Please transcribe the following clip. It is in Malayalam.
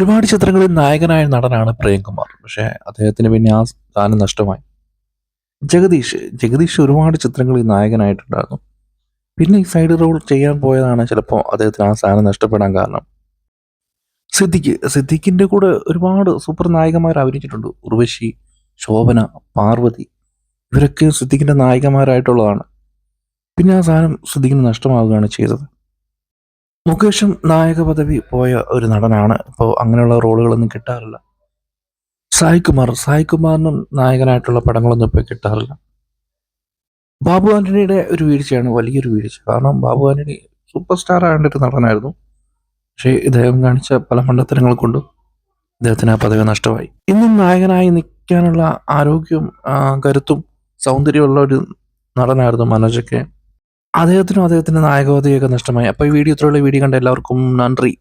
ഒരുപാട് ചിത്രങ്ങളിൽ നായകനായ നടനാണ് പ്രേംകുമാർ പക്ഷേ അദ്ദേഹത്തിന് പിന്നെ ആ സ്ഥാനം നഷ്ടമായി. ജഗദീഷ് ജഗദീഷ് ഒരുപാട് ചിത്രങ്ങളിൽ നായകനായിട്ടുണ്ടായിരുന്നു. പിന്നെ ഈ സൈഡ് റോൾ ചെയ്യാൻ പോയതാണ് ചിലപ്പോൾ അദ്ദേഹത്തിന് ആ സ്ഥാനം നഷ്ടപ്പെടാൻ കാരണം. സിദ്ദിഖ് സിദ്ദിഖിന്റെ കൂടെ ഒരുപാട് സൂപ്പർ നായകന്മാർ അഭിനയിച്ചിട്ടുണ്ട്. ഉർവശി ശോഭന പാർവതി. ഇവരൊക്കെ സിദ്ദിഖിന്റെ നായകന്മാരായിട്ടുള്ളതാണ്. പിന്നെ ആ സാധനം സിദ്ദിഖിന് നഷ്ടമാവുകയാണ് ചെയ്തത്. മുകേഷും നായക പദവി പോയ ഒരു നടനാണ്. ഇപ്പോൾ അങ്ങനെയുള്ള റോളുകളൊന്നും കിട്ടാറില്ല. സായ് കുമാർ സായ് കുമാറിനും നായകനായിട്ടുള്ള പടങ്ങളൊന്നും ഇപ്പോൾ കിട്ടാറില്ല. ബാബു ആന്റണിയുടെ ഒരു വീഴ്ചയാണ് വലിയൊരു വീഴ്ച. കാരണം ബാബു ആന്റണി സൂപ്പർ സ്റ്റാർ ആകേണ്ട ഒരു നടനായിരുന്നു. പക്ഷേ ഇദ്ദേഹം കാണിച്ച പല മണ്ടത്തരങ്ങൾ കൊണ്ടും ഇദ്ദേഹത്തിന് ആ പദവി നഷ്ടമായി. ഇന്നും നായകനായി നിൽക്കാനുള്ള ആരോഗ്യവും കരുത്തും സൗന്ദര്യമുള്ള ഒരു നടനായിരുന്നു മനോജൊക്കെ അദ്ദേഹത്തിനും അദ്ദേഹത്തിന്റെ നായകവതയൊക്കെ നഷ്ടമായി. അപ്പോൾ ഈ വീഡിയോ ഇത്രയുള്ള വീഡിയോ കണ്ട എല്ലാവർക്കും നന്ദി.